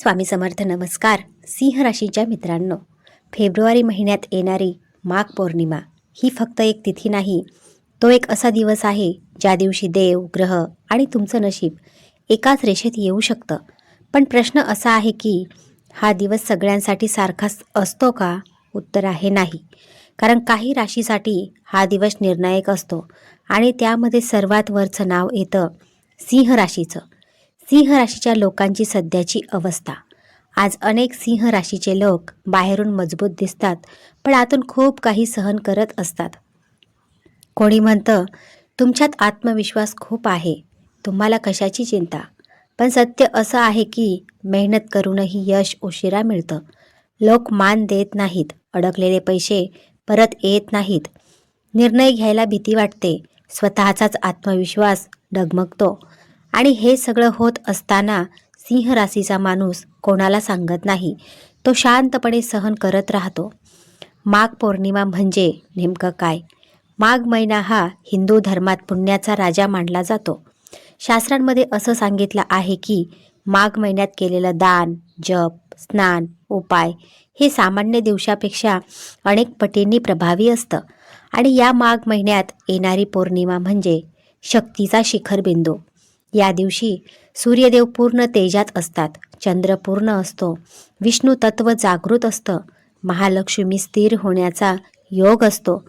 स्वामी समर्थ नमस्कार. सिंह राशीच्या मित्रांनो फेब्रुवारी महिन्यात येणारी माघ पौर्णिमा ही फक्त एक तिथी नाही तो एक असा दिवस आहे ज्या दिवशी देव ग्रह आणि तुमचं नशीब एकाच रेषेत येऊ शकतं. पण प्रश्न असा आहे की हा दिवस सगळ्यांसाठी सारखाच असतो का? उत्तर आहे नाही. कारण काही राशीसाठी हा दिवस निर्णायक असतो आणि त्यामध्ये सर्वात वरचं नाव येतं सिंह राशीचं. सिंह राशीच्या लोकांची सध्याची अवस्था. आज अनेक सिंह राशीचे लोक बाहेरून मजबूत दिसतात पण आतून खूप काही सहन करत असतात. कोणी म्हणतं तुमच्यात आत्मविश्वास खूप आहे तुम्हाला कशाची चिंता? पण सत्य असं आहे की मेहनत करूनही यश उशिरा मिळतं. लोक मान देत नाहीत अडकलेले पैसे परत येत नाहीत. निर्णय घ्यायला भीती वाटते स्वतःचाच आत्मविश्वास डगमगतो. आणि हे सगळं होत असताना सिंह राशीचा माणूस कोणाला सांगत नाही. तो शांतपणे सहन करत राहतो. माघ पौर्णिमा म्हणजे नेमकं काय? माघ महिना हा हिंदू धर्मात पुण्याचा राजा मानला जातो. शास्त्रांमध्ये असं सांगितलं आहे की माघ महिन्यात केलेलं दान जप स्नान उपाय हे सामान्य दिवसापेक्षा अनेक पटींनी प्रभावी असतं. आणि या माघ महिन्यात येणारी पौर्णिमा म्हणजे शक्तीचा शिखर बिंदू या दिवशी सूर्यदेव पूर्ण तेजात असतात चंद्र पूर्ण असतो विष्णू तत्व जागृत असतं महालक्ष्मी स्थिर होण्याचा योग असतो.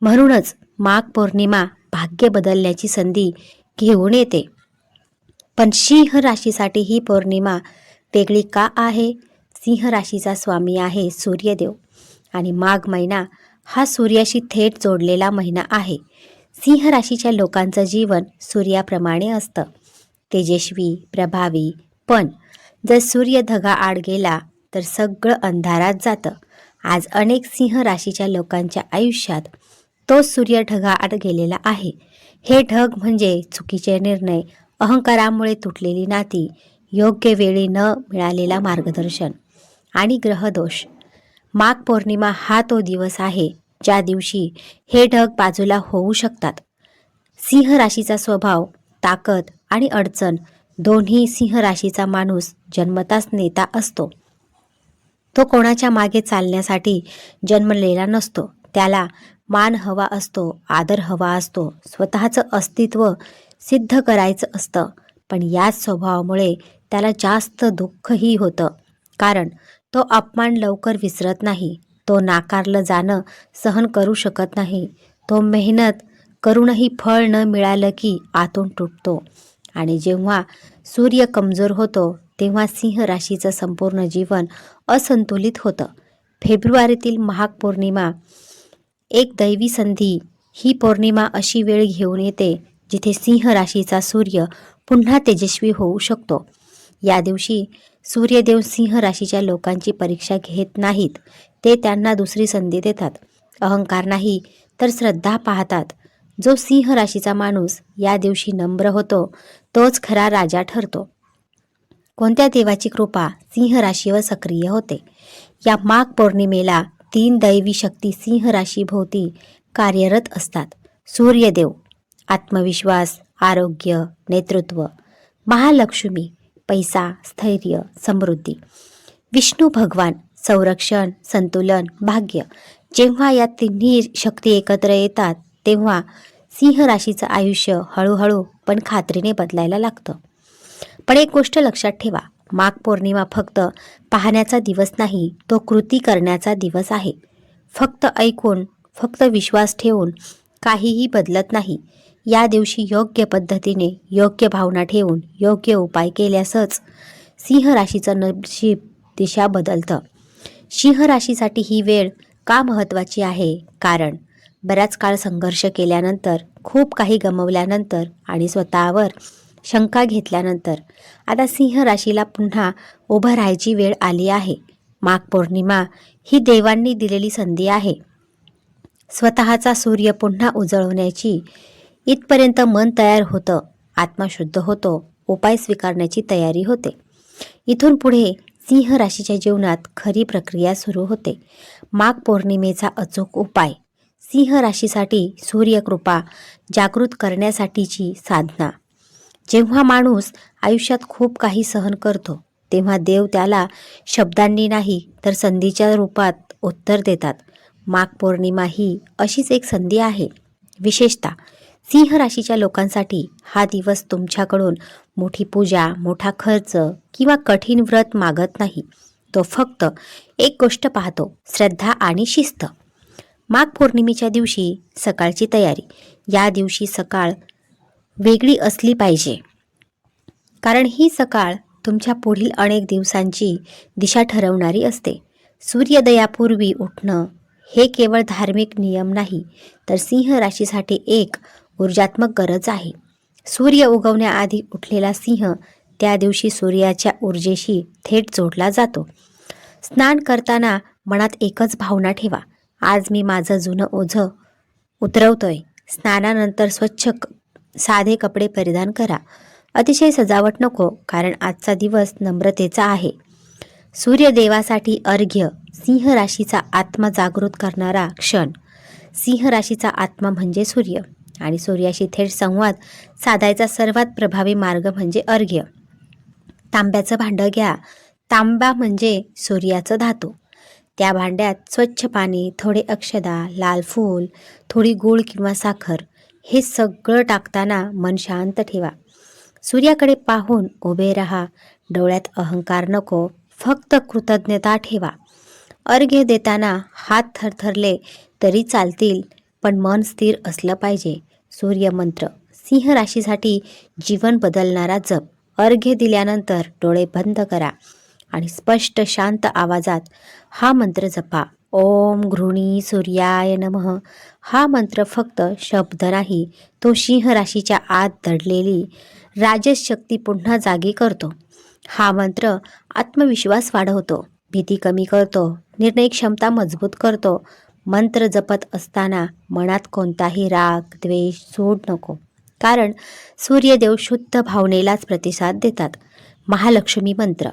म्हणूनच माघ पौर्णिमा भाग्य बदलण्याची संधी घेऊन येते. पण सिंह राशीसाठी ही पौर्णिमा वेगळी का आहे? सिंह राशीचा स्वामी आहे सूर्यदेव आणि माघ महिना हा सूर्याशी थेट जोडलेला महिना आहे. सिंह राशीच्या लोकांचं जीवन सूर्याप्रमाणे असतं. तेजस्वी प्रभावी. पण जर सूर्य धगा आड गेला तर सगळं अंधारात जातं. आज अनेक सिंह राशीच्या लोकांच्या आयुष्यात तो सूर्य ढगाआड गेलेला आहे. हे ढग म्हणजे चुकीचे निर्णय अहंकारामुळे तुटलेली नाती योग्य वेळी न मिळालेला मार्गदर्शन आणि ग्रहदोष. माघ पौर्णिमा हा तो दिवस आहे ज्या दिवशी हे ढग बाजूला होऊ शकतात. सिंह राशीचा स्वभाव ताकद आणि अडचण. दोन्ही सिंह राशीचा माणूस जन्मताच नेता असतो. तो कोणाच्या मागे चालण्यासाठी जन्मलेला नसतो. त्याला मान हवा असतो आदर हवा असतो स्वतःचं अस्तित्व सिद्ध करायचं असतं. पण याच स्वभावामुळे त्याला जास्त दुःखही होतं. कारण तो अपमान लवकर विसरत नाही. तो नाकारलं जाणं सहन करू शकत नाही. तो मेहनत करूनही फळ न मिळालं की आतून तुटतो. आणि जेव्हा सूर्य कमजोर होतो तेव्हा सिंह राशीचं संपूर्ण जीवन असंतुलित होतं. फेब्रुवारीतील महाग पौर्णिमा एक दैवी संधी ही पौर्णिमा अशी वेळ घेऊन येते जिथे सिंह राशीचा सूर्य पुन्हा तेजस्वी होऊ शकतो. या दिवशी सूर्यदेव सिंह राशीच्या लोकांची परीक्षा घेत नाहीत ते त्यांना दुसरी संधी देतात. अहंकार नाही तर श्रद्धा पाहतात. जो सिंह राशीचा माणूस या दिवशी नम्र होतो तोच खरा राजा ठरतो. कोणत्या देवाची कृपा सिंह राशीवर सक्रिय होते? या माघ पौर्णिमेला तीन दैवी शक्ती सिंह राशीभोवती कार्यरत असतात. सूर्यदेव आत्मविश्वास आरोग्य नेतृत्व महालक्ष्मी पैसा स्थैर्य समृद्धी. विष्णू भगवान संरक्षण संतुलन भाग्य. जेव्हा या तिन्ही शक्ती एकत्र येतात तेव्हा सिंह राशीचं आयुष्य हळूहळू पण खात्रीने बदलायला लागतं. पण एक गोष्ट लक्षात ठेवा माघ पौर्णिमा फक्त पाहण्याचा दिवस नाही तो कृती करण्याचा दिवस आहे. फक्त ऐकून फक्त विश्वास ठेवून काहीही बदलत नाही. या दिवशी योग्य पद्धतीने योग्य भावना ठेवून योग्य उपाय केल्यासच सिंह राशीचं नशीब दिशा बदलतं. सिंह राशीसाठी ही वेळ का महत्त्वाची आहे? कारण बराच काळ संघर्ष केल्यानंतर खूप काही गमवल्यानंतर आणि स्वतःवर शंका घेतल्यानंतर आता सिंह राशीला पुन्हा उभं राहायची वेळ आली आहे. माघ पौर्णिमा ही देवांनी दिलेली संधी आहे. स्वतःचा सूर्य पुन्हा उजळवण्याची इथपर्यंत मन तयार होतं आत्मा शुद्ध होतो उपाय स्वीकारण्याची तयारी होते. इथून पुढे सिंह राशीच्या जीवनात खरी प्रक्रिया सुरू होते. माघ पौर्णिमेचा अचूक उपाय सिंह राशीसाठी सूर्यकृपा जागृत करण्यासाठीची साधना. जेव्हा माणूस आयुष्यात खूप काही सहन करतो तेव्हा देव त्याला शब्दांनी नाही तर संधीच्या रूपात उत्तर देतात. माघ पौर्णिमा ही अशीच एक संधी आहे. विशेषतः सिंह राशीच्या लोकांसाठी हा दिवस तुमच्याकडून मोठी पूजा मोठा खर्च किंवा कठीण व्रत मागत नाही. तो फक्त एक गोष्ट पाहतो श्रद्धा आणि शिस्त. माघ पौर्णिमेच्या दिवशी सकाळची तयारी. या दिवशी सकाळ वेगळी असली पाहिजे. कारण ही सकाळ तुमच्या पुढील अनेक दिवसांची दिशा ठरवणारी असते. सूर्योदयापूर्वी उठणं हे केवळ धार्मिक नियम नाही तर सिंह राशीसाठी एक ऊर्जात्मक गरज आहे. सूर्य उगवण्याआधी उठलेला सिंह त्या दिवशी सूर्याच्या ऊर्जेशी थेट जोडला जातो. स्नान करताना मनात एकच भावना ठेवा. आज मी माझं जुनं ओझं उतरवतोय. स्नानानंतर स्वच्छ साधे कपडे परिधान करा. अतिशय सजावट नको कारण आजचा दिवस नम्रतेचा आहे. सूर्यदेवासाठी अर्घ्य सिंह राशीचा आत्मा जागृत करणारा क्षण. सिंह राशीचा आत्मा म्हणजे सूर्य आणि सूर्याशी थेट संवाद साधायचा सर्वात प्रभावी मार्ग म्हणजे अर्घ्य. तांब्याचं भांडं घ्या. तांबा म्हणजे सूर्याचं धातू. त्या भांड्यात स्वच्छ पाणी थोडे अक्षदा लाल फूल थोडी गूळ किंवा साखर हे सगळं टाकताना मन शांत ठेवा. सूर्याकडे पाहून उभे राहा डोळ्यात अहंकार नको फक्त कृतज्ञता ठेवा. अर्घ्य देताना हात थरथरले तरी चालतील पण मन स्थिर असलं पाहिजे. सूर्यमंत्र सिंह राशीसाठी जीवन बदलणारा जप. अर्घ्य दिल्यानंतर डोळे बंद करा. आणि स्पष्ट शांत आवाजात हा मंत्र जपा. ओम घृणी सूर्याय नमः. हा मंत्र फक्त शब्द नाही तो सिंह राशीच्या आत दडलेली राजशक्ती पुन्हा जागी करतो. हा मंत्र आत्मविश्वास वाढवतो भीती कमी करतो निर्णय क्षमता मजबूत करतो. मंत्र जपत असताना मनात कोणताही राग द्वेष सूड नको. कारण सूर्यदेव शुद्ध भावनेलाच प्रतिसाद देतात. महालक्ष्मी मंत्र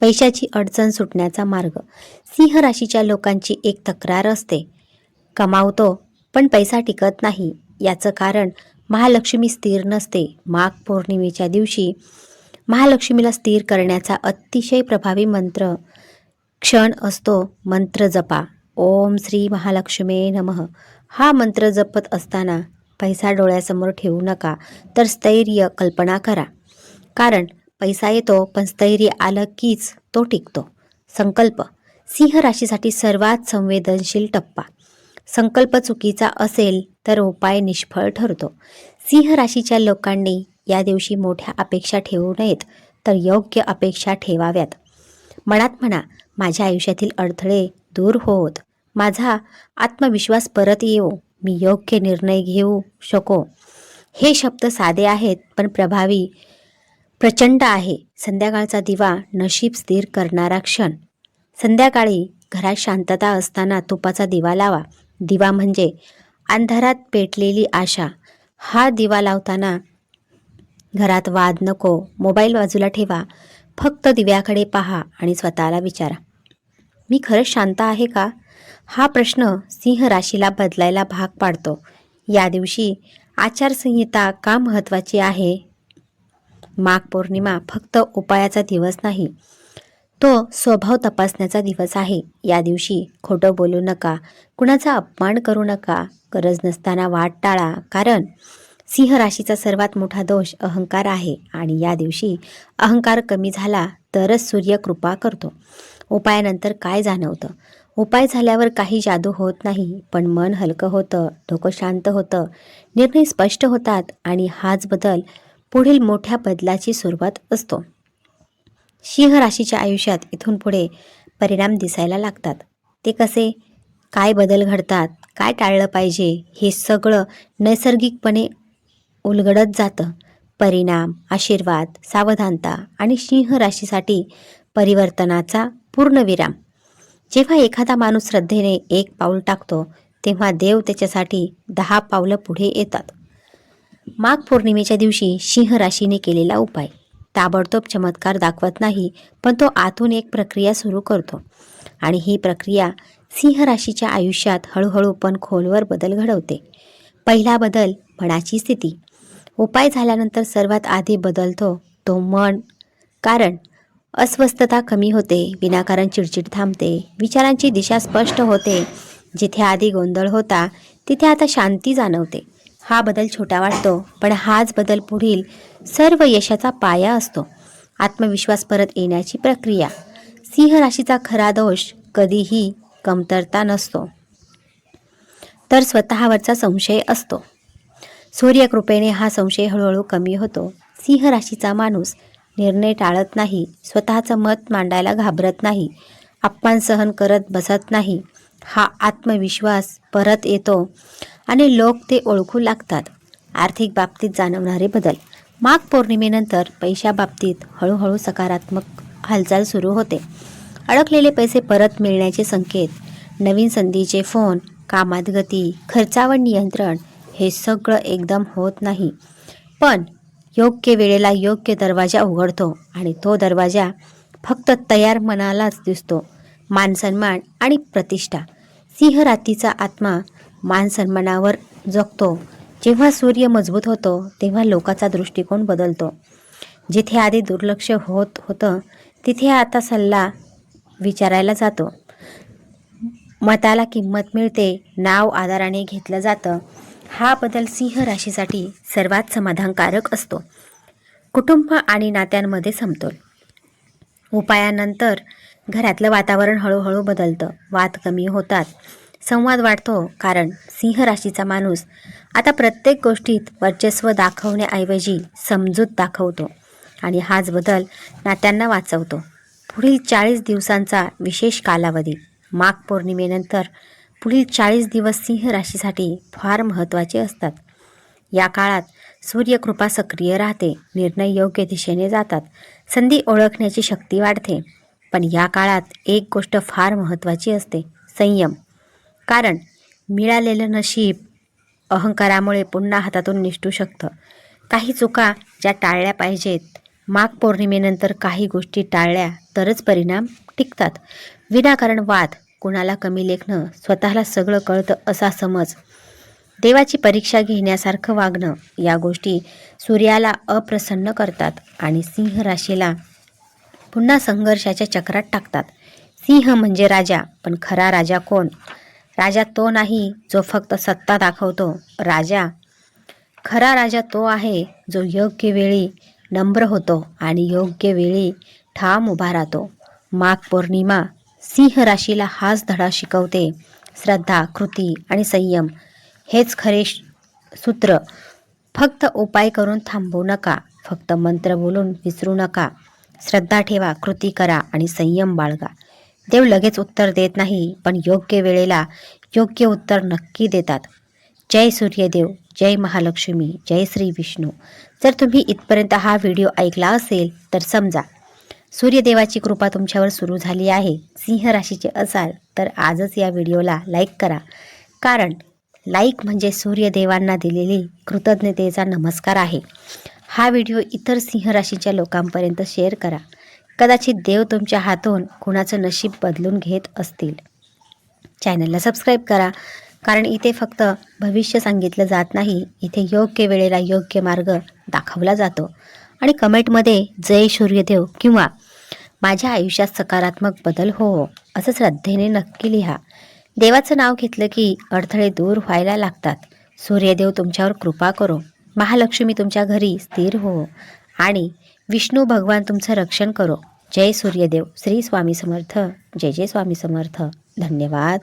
पैशाची अडचण सुटण्याचा मार्ग. सिंह राशीच्या लोकांची एक तक्रार असते. कमावतो पण पैसा टिकत नाही. याचं कारण महालक्ष्मी स्थिर नसते. माघ पौर्णिमेच्या दिवशी महालक्ष्मीला स्थिर करण्याचा अतिशय प्रभावी मंत्र क्षण असतो मंत्र जपा. ओम श्री महालक्ष्मे नमः. हा मंत्र जपत असताना पैसा डोळ्यासमोर ठेवू नका तर स्थैर्य कल्पना करा. कारण पैसा येतो पण स्थैर्य आलं कीच तो टिकतो. संकल्प. सिंह राशीसाठी सर्वात संवेदनशील टप्पा. संकल्प चुकीचा असेल तर उपाय निष्फळ ठरतो. सिंह राशीच्या लोकांनी या दिवशी मोठ्या अपेक्षा ठेवू नयेत तर योग्य अपेक्षा ठेवाव्यात. मनात म्हणा माझ्या आयुष्यातील अडथळे दूर होत. माझा आत्मविश्वास परत येऊ मी योग्य निर्णय घेऊ शको. हे शब्द साधे आहेत पण प्रभावी प्रचंड आहे. संध्याकाळचा दिवा नशीब स्थिर करणारा क्षण. संध्याकाळी घरात शांतता असताना तुपाचा दिवा लावा. दिवा म्हणजे अंधारात पेटलेली आशा. हा दिवा लावताना घरात वाद नको. मोबाईल बाजूला ठेवा. फक्त दिव्याकडे पहा आणि स्वतःला विचारा. मी खरंच शांत आहे का? हा प्रश्न सिंह राशीला बदलायला भाग पाडतो. या दिवशी आचारसंहिता का महत्त्वाची आहे? माघ पौर्णिमा फक्त उपायाचा दिवस नाही तो स्वभाव तपासण्याचा दिवस आहे. या दिवशी खोटं बोलू नका कुणाचा अपमान करू नका गरज नसताना वाट टाळा कारण सिंह राशीचा सर्वात मोठा दोष अहंकार आहे आणि या दिवशी अहंकार कमी झाला तरच सूर्य कृपा करतो. उपायानंतर काय जाणवतं? उपाय झाल्यावर काही जादू होत नाही पण मन हलकं होतं डोकं शांत होतं निर्णय स्पष्ट होतात आणि हाच बदल पुढील मोठ्या बदलाची सुरुवात असतो. सिंह राशीच्या आयुष्यात इथून पुढे परिणाम दिसायला लागतात. ते कसे? काय बदल घडतात? काय टाळलं पाहिजे? हे सगळं नैसर्गिकपणे उलगडत जातं. परिणाम आशीर्वाद सावधानता आणि सिंह राशीसाठी परिवर्तनाचा पूर्णविराम जेव्हा एखादा माणूस श्रद्धेने एक पाऊल टाकतो तेव्हा देव त्याच्यासाठी दहा पावलं पुढे येतात. माघ पौर्णिमेच्या दिवशी सिंह राशीने केलेला उपाय. ताबडतोब चमत्कार दाखवत नाही पण तो आतून एक प्रक्रिया सुरू करतो. आणि ही प्रक्रिया सिंह राशीच्या आयुष्यात हळूहळू पण खोलवर बदल घडवते. पहिला बदल मनाची स्थिती. उपाय झाल्यानंतर सर्वात आधी बदलतो तो मन. कारण अस्वस्थता कमी होते विनाकारण चिडचिड थांबते विचारांची दिशा स्पष्ट होते जिथे आधी गोंधळ होता तिथे आता शांती जाणवते. हा बदल छोटा वाटतो पण हाच बदल पुढील सर्व यशाचा पाया असतो. आत्मविश्वास परत येण्याची प्रक्रिया. सिंह राशीचा खरा दोष कधीही कमतरता नसतो. तर स्वतःवरचा संशय असतो. सूर्यकृपेने हा संशय हळूहळू कमी होतो. सिंह राशीचा माणूस निर्णय टाळत नाही स्वतःचं मत मांडायला घाबरत नाही अपमान सहन करत बसत नाही. हा आत्मविश्वास परत येतो. आणि लोक ते ओळखू लागतात. आर्थिक बाबतीत जाणवणारे बदल. माघ पौर्णिमेनंतर पैशाबाबतीत हळूहळू सकारात्मक हालचाल सुरू होते. अडकलेले पैसे परत मिळण्याचे संकेत नवीन संधीचे फोन कामात गती खर्चावर नियंत्रण हे सगळं एकदम होत नाही. पण योग्य वेळेला योग्य दरवाजा उघडतो आणि तो दरवाजा फक्त तयार मनालाच दिसतो. मानसन्मान आणि प्रतिष्ठा. सिंह रातीचा आत्मा मानसन्मानावर जगतो. जेव्हा सूर्य मजबूत होतो तेव्हा लोकाचा दृष्टिकोन बदलतो. जिथे आधी दुर्लक्ष होत होतं तिथे आता सल्ला विचारायला जातो. मताला किंमत मिळते नाव आधाराने घेतलं जातं. हा बदल सिंह राशीसाठी सर्वात समाधानकारक असतो. कुटुंब आणि नात्यांमध्ये समतोल. उपायानंतर घरातलं वातावरण हळूहळू बदलतं. वाद कमी होतात. संवाद वाढतो कारण सिंह राशीचा माणूस आता प्रत्येक गोष्टीत वर्चस्व दाखवण्याऐवजी समजूत दाखवतो आणि हाच बदल नात्यांना वाचवतो. पुढील चाळीस दिवसांचा विशेष कालावधी. माघ पौर्णिमेनंतर पुढील चाळीस दिवस सिंह राशीसाठी फार महत्त्वाचे असतात. या काळात सूर्यकृपा सक्रिय राहते निर्णय योग्य दिशेने जातात संधी ओळखण्याची शक्ती वाढते. पण या काळात एक गोष्ट फार महत्त्वाची असते संयम. कारण मिळालेलं नशीब अहंकारामुळे पुन्हा हातातून निष्ठू शकतं. काही चुका ज्या टाळल्या पाहिजेत माघ पौर्णिमेनंतर काही गोष्टी टाळल्या तरच परिणाम टिकतात. विनाकारण वाद कुणाला कमी लेखणं स्वतःला सगळं कळतं असा समज देवाची परीक्षा घेण्यासारखं वागणं या गोष्टी सूर्याला अप्रसन्न करतात आणि सिंह राशीला पुन्हा संघर्षाच्या चक्रात टाकतात. सिंह म्हणजे राजा पण खरा राजा कोण? राजा तो नाही जो फक्त सत्ता दाखवतो. राजा खरा राजा तो आहे जो योग्य वेळी नम्र होतो आणि योग्य वेळी ठाम उभा राहतो. माघ पौर्णिमा सिंह राशीला हाच धडा शिकवते. श्रद्धा कृती आणि संयम हेच खरे श- सूत्र. फक्त उपाय करून थांबू नका. फक्त मंत्र बोलून विसरू नका. श्रद्धा ठेवा कृती करा आणि संयम बाळगा. देव लगेच उत्तर देत नाही पण योग्य वेळेला योग्य उत्तर नक्की देतात. जय सूर्यदेव जय महालक्ष्मी जय श्री विष्णू. जर तुम्ही इथपर्यंत हा व्हिडिओ ऐकला असेल तर समजा सूर्यदेवाची कृपा तुमच्यावर सुरू झाली आहे सिंह राशीचे असाल तर आजच या व्हिडिओला लाईक करा. कारण लाईक म्हणजे सूर्यदेवांना दिलेली कृतज्ञतेचा नमस्कार आहे. हा व्हिडिओ इतर सिंह राशीच्या लोकांपर्यंत शेअर करा. कदाचित देव तुमच्या हातून कुणाचं नशीब बदलून घेत असतील. चॅनलला सबस्क्राईब करा कारण इथे फक्त भविष्य सांगितलं जात नाही इथे योग्य वेळेला योग्य मार्ग दाखवला जातो. आणि कमेंटमध्ये जय सूर्यदेव किंवा माझ्या आयुष्यात सकारात्मक बदल हो असं श्रद्धेने नक्की लिहा. देवाचं नाव घेतलं की अडथळे दूर व्हायला लागतात. सूर्यदेव तुमच्यावर कृपा करो. महालक्ष्मी तुमच्या घरी स्थिर हो. आणि विष्णू भगवान तुमचं रक्षण करो. जय सूर्यदेव. श्री स्वामी समर्थ. जय जय स्वामी समर्थ. धन्यवाद.